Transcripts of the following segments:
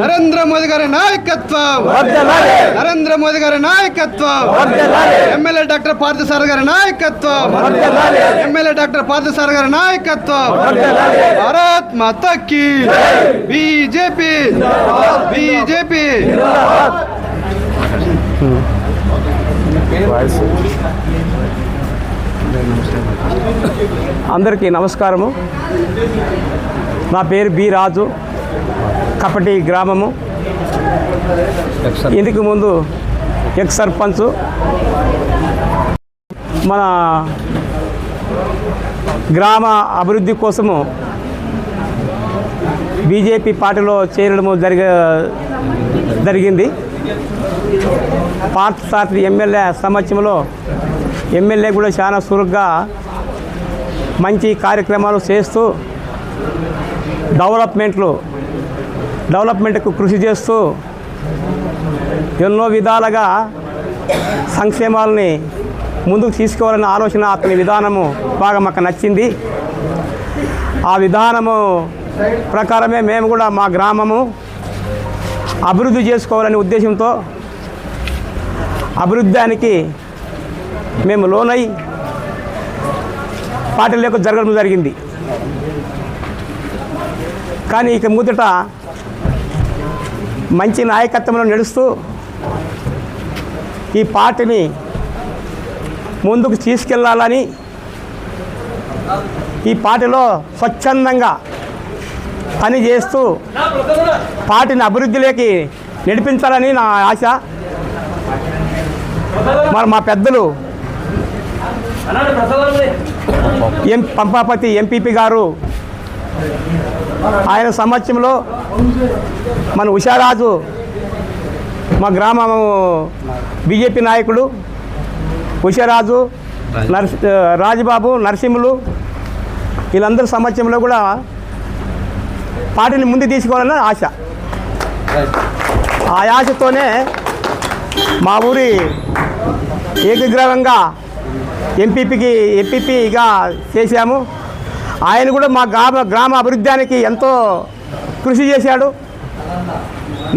నరేంద్ర మోదీ గారి నాయకత్వం నరేంద్ర మోదీ గారి నాయకత్వం ఎమ్మెల్యే డాక్టర్ పార్థసార గారి నాయకత్వం ఎమ్మెల్యే డాక్టర్ పార్థసార గారి నాయకత్వం భారత్ మాతకి బీజేపీ బీజేపీ అందరికీ నమస్కారము. నా పేరు బి రాజు కపటి గ్రామము. ఇందుకు ముందు ఎక్స్ సర్పంచ్. మన గ్రామ అభివృద్ధి కోసము బీజేపీ పార్టీలో చేరడము జరిగ జరిగింది. పార్టీ పార్థసారథి ఎమ్మెల్యే సమక్షంలో ఎమ్మెల్యే కూడా చాలా చురుగ్గా మంచి కార్యక్రమాలు చేస్తూ డెవలప్మెంట్లు డెవలప్మెంట్కు కృషి చేస్తూ ఎన్నో విధాలుగా సంక్షేమాలని ముందుకు తీసుకోవాలనే ఆలోచన అతని విధానము బాగా మాకు నచ్చింది. ఆ విధానము ప్రకారమే మేము కూడా మా గ్రామము అభివృద్ధి చేసుకోవాలనే ఉద్దేశంతో అభివృద్ధానికి మేము లోనై పార్టీలకు జరగడం జరిగింది. కానీ ఇక ముందట మంచి నాయకత్వంలో నడుస్తూ ఈ పార్టీని ముందుకు తీసుకెళ్ళాలని ఈ పార్టీలో స్వచ్ఛందంగా పని చేస్తూ పార్టీని అభివృద్ధిలోకి నడిపించాలని నా ఆశ. మరి మా పెద్దలు ఎం పంపాపతి ఎంపీపీ గారు ఆయన సమక్షంలో మన ఉషారాజు మా గ్రామము బీజేపీ నాయకుడు ఉషారాజు నర్సి రాజబాబు నరసింహులు వీళ్ళందరి సమక్షంలో కూడా పార్టీని ముందు తీసుకోవాలన్న ఆశ. ఆ ఆశతోనే మా ఊరి ఏకగ్రవంగా ఎంపీపీకి ఎంపీపీగా చేశాము. ఆయన కూడా మా గ్రామ గ్రామ అభివృద్ధానికి ఎంతో కృషి చేశాడు.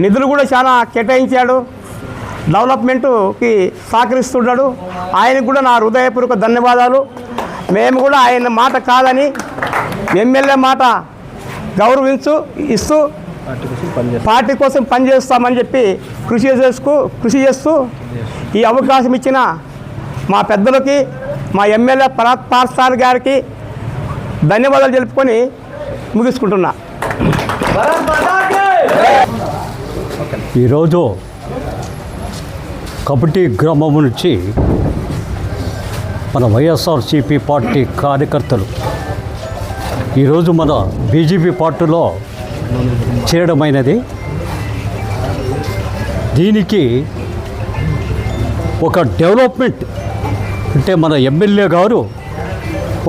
నిధులు కూడా చాలా కేటాయించాడు. డెవలప్మెంట్కి సహకరిస్తున్నాడు ఆయనకు కూడా నా హృదయపూర్వక ధన్యవాదాలు. మేము కూడా ఆయన మాట కాదని ఎమ్మెల్యే మాట గౌరవించు ఇస్తూ పార్టీ కోసం పనిచేస్తామని చెప్పి కృషి చేసుకు కృషి చేస్తూ ఈ అవకాశం ఇచ్చిన మా పెద్దలకి మా ఎమ్మెల్యే పరాత్ పార్సార్ గారికి ధన్యవాదాలు తెలుపుకొని ముగించుకుంటున్నా. ఈరోజు కబడ్డీ గ్రామం నుంచి మన వైఎస్ఆర్సిపి పార్టీ కార్యకర్తలు ఈరోజు మన బీజేపీ పార్టీలో చేరడమైనది. దీనికి ఒక డెవలప్మెంట్ అంటే మన ఎమ్మెల్యే గారు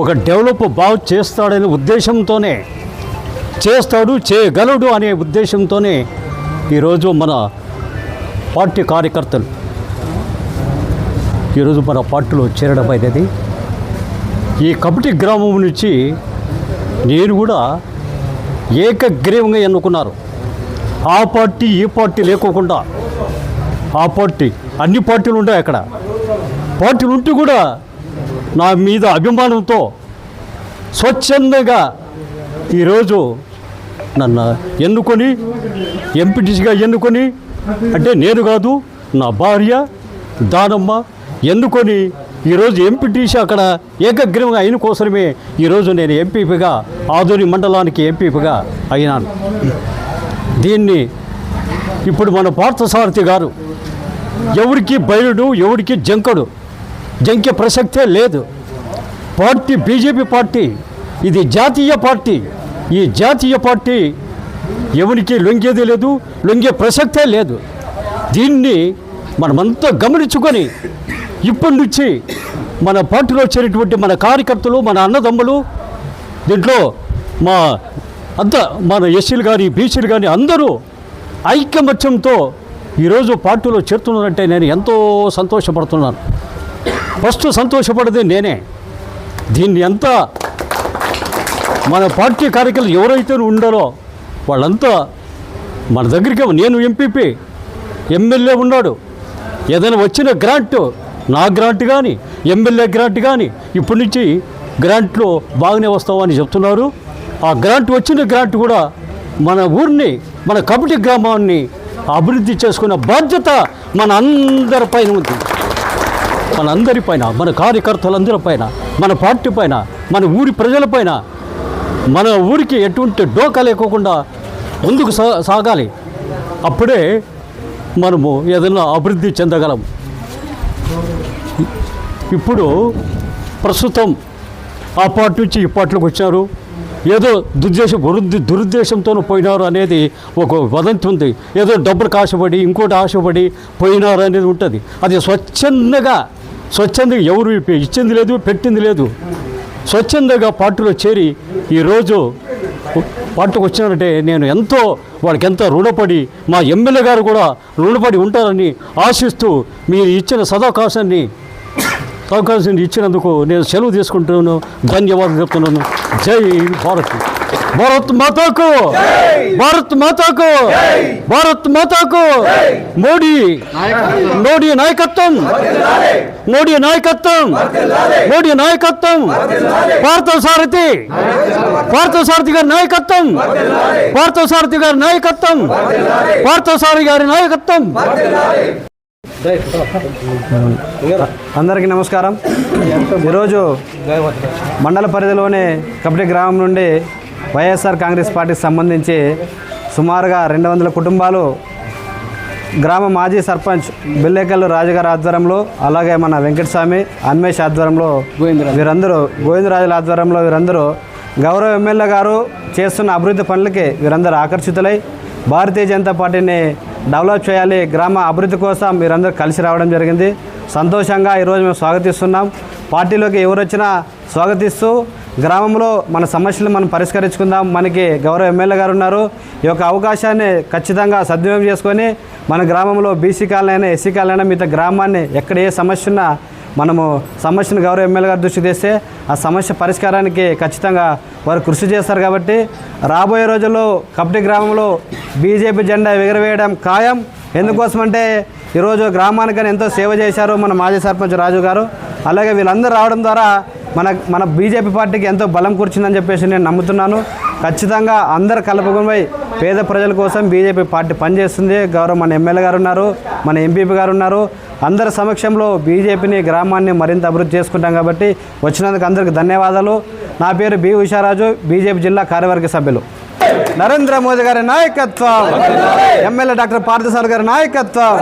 ఒక డెవలప్ బాగా చేస్తాడనే ఉద్దేశంతోనే చేస్తాడు చేయగలడు అనే ఉద్దేశంతోనే ఈరోజు మన పార్టీ కార్యకర్తలు ఈరోజు మన పార్టీలో చేరడం అనేది. ఈ కపటి గ్రామం నుంచి నేను కూడా ఏకగ్రీవంగా ఎన్నుకున్నారు. ఆ పార్టీ ఈ పార్టీ లేకోకుండా ఆ పార్టీ అన్ని పార్టీలు ఉంటాయి అక్కడ. పార్టీలు ఉంటూ కూడా నా మీద అభిమానంతో స్వచ్ఛందంగా ఈరోజు నన్ను ఎన్నుకొని ఎంపీటీసీగా ఎన్నుకొని అంటే నేను కాదు నా భార్య దానమ్మ ఎన్నుకొని ఈరోజు ఎంపీటీసీ అక్కడ ఏకగ్రీవంగా అయిన కోసమే ఈరోజు నేను ఎంపీపీగా ఆధుని మండలానికి ఎంపీపీగా అయినాను. దీన్ని ఇప్పుడు మన పార్థసారథి గారు ఎవరికి బయలుడు ఎవరికి జంకడు జంకే ప్రసక్తే లేదు. పార్టీ బీజేపీ పార్టీ ఇది జాతీయ పార్టీ. ఈ జాతీయ పార్టీ ఎవరికి లొంగేది లేదు లొంగే ప్రసక్తే లేదు. దీన్ని మనమంతా గమనించుకొని ఇప్పటి నుంచి మన పార్టీలో చేరినటువంటి మన కార్యకర్తలు మన అన్నదమ్ములు దీంట్లో మా అంత మన ఎస్సీలు కానీ బీసీలు కానీ అందరూ ఐకమత్యంతో ఈరోజు పార్టీలో చేరుతున్నారంటే నేను ఎంతో సంతోషపడుతున్నాను. ఫస్ట్ సంతోషపడేది నేనే. దీన్ని ఎంత మన పార్టీ కార్యకర్తలు ఎవరైతే ఉండారో వాళ్ళంతా మన దగ్గరికి నేను ఎంపీపీ ఎమ్మెల్యే ఉన్నాడు. ఏదైనా వచ్చిన గ్రాంట్ నా గ్రాంట్ కానీ ఎమ్మెల్యే గ్రాంట్ కానీ ఇప్పటి నుంచి గ్రాంట్లో బాగానే వస్తామని చెప్తున్నారు. ఆ గ్రాంట్ వచ్చిన గ్రాంట్ కూడా మన ఊరిని మన కబడ్డీ గ్రామాన్ని అభివృద్ధి చేసుకున్న బాధ్యత మన అందరి పైన ఉంది. మన అందరి పైన మన కార్యకర్తలందరిపైన మన పార్టీ పైన మన ఊరి ప్రజలపైన మన ఊరికి ఎటువంటి డోకా లేకోకుండా ముందుకు సా సాగాలి. అప్పుడే మనము ఏదైనా అభివృద్ధి చెందగలం. ఇప్పుడు ప్రస్తుతం ఆ పార్టీ నుంచి ఈ పార్టీలోకి వచ్చారు. ఏదో దుర్దేశం వృద్ధి దురుద్దేశంతో పోయినారు అనేది ఒక వదంతి ఉంది. ఏదో డబ్బులకు ఆశపడి ఇంకోటి ఆశపడి పోయినారు అనేది ఉంటుంది. అది స్వచ్ఛందంగా స్వచ్ఛందంగా ఎవరు ఇచ్చింది లేదు పెట్టింది లేదు. స్వచ్ఛందంగా పార్టీలో చేరి ఈరోజు పార్టీకి వచ్చినారంటే నేను ఎంతో వాళ్ళకి ఎంతో రుణపడి మా ఎమ్మెల్యే గారు కూడా రుణపడి ఉంటారని ఆశిస్తూ మీరు ఇచ్చిన సదవకాశాన్ని అవకాశం ఇచ్చినందుకు నేను సెలవు తీసుకుంటున్నాను. ధన్యవాదాలు చెప్తున్నాను. జై భారత్. భారత్ మాతాకు భారత్ మాతాకు భారత్ మాతాకు మోడీ మోడీ నాయకత్వం మోడీ నాయకత్వం మోడీ నాయకత్వం పార్థ సారథి పార్థ సారథి గారి నాయకత్వం పార్థ సారథి గారి నాయకత్వం పార్థ సారథి గారి నాయకత్వం అందరికీ నమస్కారం. ఈరోజు మండల పరిధిలోని కబడ్డీ గ్రామం నుండి వైఎస్ఆర్ కాంగ్రెస్ పార్టీకి సంబంధించి సుమారుగా రెండు వందల కుటుంబాలు గ్రామ మాజీ సర్పంచ్ బిల్లేకల్లు రాజుగారి ఆధ్వర్యంలో అలాగే మన వెంకటస్వామి అన్మేష్ ఆధ్వర్యంలో వీరందరూ గోవిందరాజుల ఆధ్వర్యంలో వీరందరూ గౌరవ ఎమ్మెల్యే గారు చేస్తున్న అభివృద్ధి పనులకి వీరందరూ ఆకర్షితులై భారతీయ జనతా పార్టీని డెవలప్ చేయాలి గ్రామ అభివృద్ధి కోసం మీరందరూ కలిసి రావడం జరిగింది. సంతోషంగా ఈరోజు మేము స్వాగతిస్తున్నాం. పార్టీలోకి ఎవరు వచ్చినా స్వాగతిస్తూ గ్రామంలో మన సమస్యలు మనం పరిష్కరించుకుందాం. మనకి గౌరవ ఎమ్మెల్యే గారు ఉన్నారు. ఈ యొక్క అవకాశాన్ని ఖచ్చితంగా సద్వినియోగం చేసుకొని మన గ్రామంలో బీసీ కాలనీ అయినా ఎస్సీ కాలనీ అయినా మిగతా గ్రామాన్ని ఎక్కడ ఏ సమస్య ఉన్నా మనము సమస్యను గౌరవ ఎమ్మెల్యే గారు దృష్టి తెస్తే ఆ సమస్య పరిష్కారానికి ఖచ్చితంగా వారు కృషి చేస్తారు కాబట్టి రాబోయే రోజుల్లో కబడ్డీ గ్రామంలో బీజేపీ జెండా ఎగరవేయడం ఖాయం. ఎందుకోసమంటే ఈరోజు గ్రామానికని ఎంతో సేవ చేశారు మన మాజీ సర్పంచ్ రాజు గారు. అలాగే వీళ్ళందరూ రావడం ద్వారా మన మన బీజేపీ పార్టీకి ఎంతో బలం కూర్చుందని చెప్పేసి నేను నమ్ముతున్నాను. ఖచ్చితంగా అందరు కలపకమై పేద ప్రజల కోసం బీజేపీ పార్టీ పనిచేస్తుంది. గౌరవ మన ఎమ్మెల్యే గారు ఉన్నారు మన ఎంపీపీ గారు ఉన్నారు. అందరి సమక్షంలో బీజేపీని గ్రామాన్ని మరింత అభివృద్ధి చేసుకుంటాం కాబట్టి వచ్చినందుకు అందరికి ధన్యవాదాలు. నా పేరు బి ఉషారాజు బీజేపీ జిల్లా కార్యవర్గ సభ్యులు. నరేంద్ర మోదీ గారి నాయకత్వం. ఎమ్మెల్యే డాక్టర్ పార్థసార్ గారి నాయకత్వం.